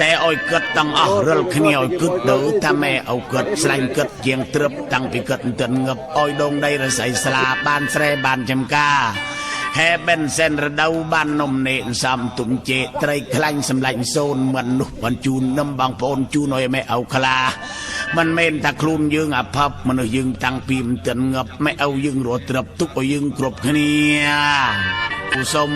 តែឲ្យគិតទាំងអស់រាល់គ្នាឲ្យគិតទៅថាម៉ែឪគិតស្លាញ់គិតជាងត្រឹបតាំងពីគិតទិនងឹបឲ្យដងដីរស័យស្លាបានស្រែបានចំការហេបិនសិនរដូវបាននំនេកសំទុំជេត្រីខ្លាញ់សម្លាញ់សូនមិននោះបានជូននឹមបងប្អូនជូនឲ្យម៉ែឪខ្លាមិនមែនថាខ្លួនយើងអភ័ព្វមនុស្សយើងតាំងពីមិនទាន់ងប់ម៉ែឪយើងរត់ត្រឹបទុកឲ្យយើងគ្រប់គ្នាឧសុំ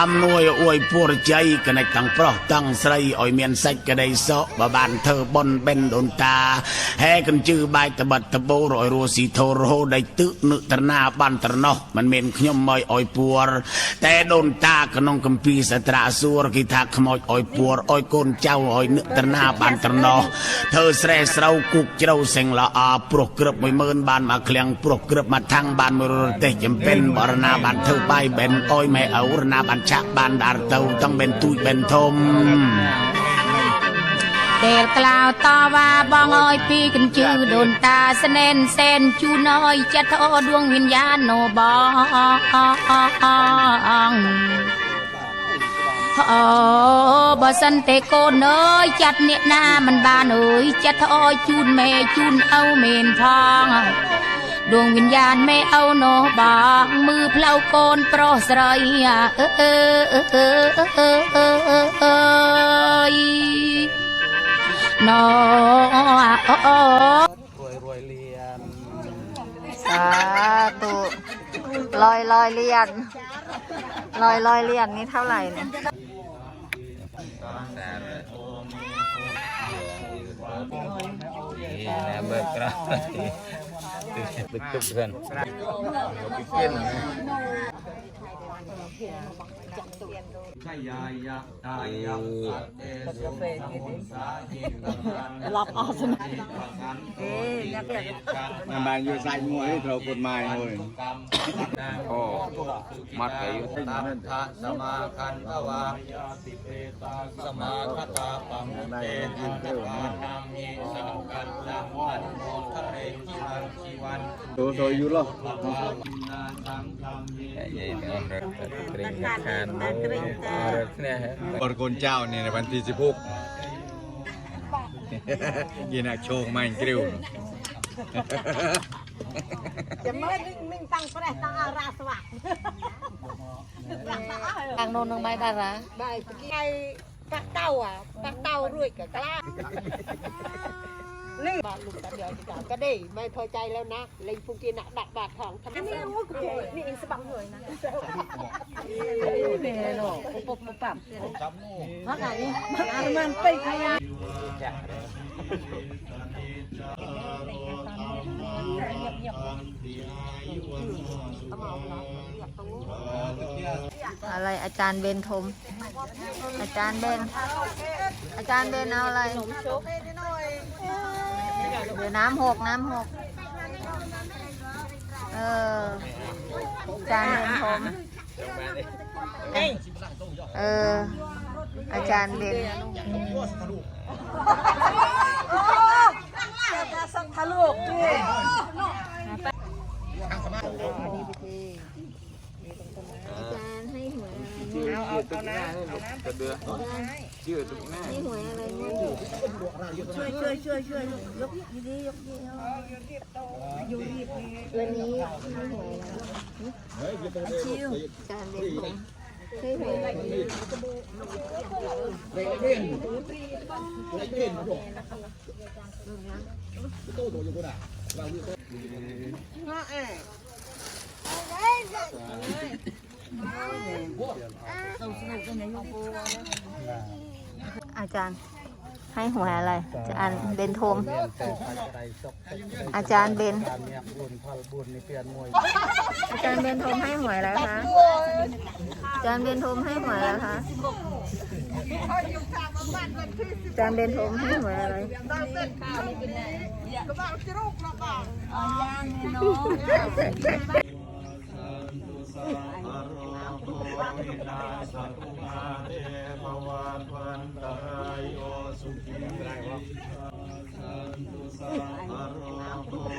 អំនួយអួយពុរជ័យកណិតទាំងប្រុសទាំងស្រីឲ្យមានសាច់ក្តីសុខបើបានធ្វើបុណ្យបិណ្ឌដូនតាហែកញ្ជឺបាយតបិតតបោរឲ្យរស់ស៊ីធរហូដៃទឹកនឹកត្រណាបានត្រណោះមិនមែនខ្ញុំមកឲ្យពួរតែដូនតាក្នុងកម្ពីសត្រាសួរគេថាខ្មោចឲ្យពួរឲ្យកូនចៅឲ្យនឹកត្រណាបានត្រណោះធ្វើស្រែស្រូវគុកជ្រៅសេងល្អព្រោះក្រឹប10000បានមកឃ្លាំងព្រោះក្រឹបមកថាំងបានមួយរទេសចំពេនបរណាបានធ្វើបាយបិណ្ឌអុយម៉ែឪរណាបានឆាក់បានដាល់ទៅទាំងមិនទួយមិនធំពេលក្លោតវ៉ាបងអើយពីកញ្ជឺដូនតាស្នេនសែនជូនអើយចិត្តអូដួងវិញ្ញាណអូបងអូបើសិនតែកូនអើយចាត់អ្នកណាមិនបានអើយចិត្តអូជូនមេជូនឪមែនផង ดวงวิญญาณไม่เอาโนบางมือเพลาโกนโปรสไรออเออเออเออเออเออเออเออนอรวยรวยเรียนสาธุลอยลอยเรียนลอยลอยเรียนนี่เท่าไหร่เนี่ยนี่นะเบิกกระ บออกสมัยมันบางอยู่ใส่มวยเรากฎหมายเลย Oh, mat kayu. สมาคันทวาสมาคตาปังเตอันตวานามิสังกันลังอันโมทะเรกิวันชีวันตัวตัวอยู่หรอ Ya, ya ini orang kering kan. Orang kena. ก่อนคนเจ้าเนี่ยในวันที่สิบหกยินอะโชคไม่กริ้วจะไม่นิ่งนิ่งตั้งประตั้งอาราสวัสดิ์ทางโน้นนึงไม่ได้ละได้ตะกี้ไอ้ปักเต้าอะปักเต้าด้วยกับกล้า นี่บาทลูกตาเดียวดีกว่าก็ได้ไม่พอใจแล้วนะเล่นฟุกินอะดักบาททองทำไมนี่ว่ากูนี่เองสบังหน่อยนะเนี่ยหรอกปุ๊บปุ๊บปั๊บพักไหนอันมันไปขยะอะไรอาจารย์เบนทม อาจารย์เบน อาจารย์เบนเอาอะไรเดี๋ยวน้ำหกน้ำหก เอออาจารย์เบนทมเออ อาจารย์เบนทะลุพี่อาจารย์ให้หัวยอะไรเอาน้ำเอาน้ำเดือาน้ำนี่หวยอะไรเนี่ยช่วยช่วยช่วยช่วยยกดีๆยกดีๆอยู่ดีวันนี้ให้หวยอะไรชิวอาจารย์เบนผมให้หวยอะไรอา จารย์ ให้หวยอะไรอาจารย์เบนโทม อาจารย์เบน อาจารย์เบนโทมให้หวยแล้วคะอาจารย์เบนโทมให้หวยแล้วคะอาจารย์เบนโทมให้หวยอะไร